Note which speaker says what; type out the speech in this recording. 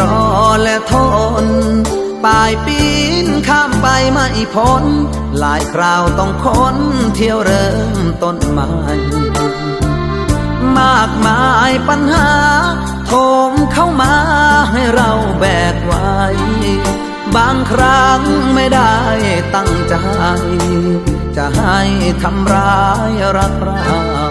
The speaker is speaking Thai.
Speaker 1: รอและทนปลายปีนข้ามไปไม่พ้น หลายคราวต้องค้นเที่ยวเริ่มต้นใหม่มากมายปัญหาโถมเข้ามาให้เราแบกไว้ บางครั้งไม่ได้ตั้งใจ จะให้ทำร้ายรักเรา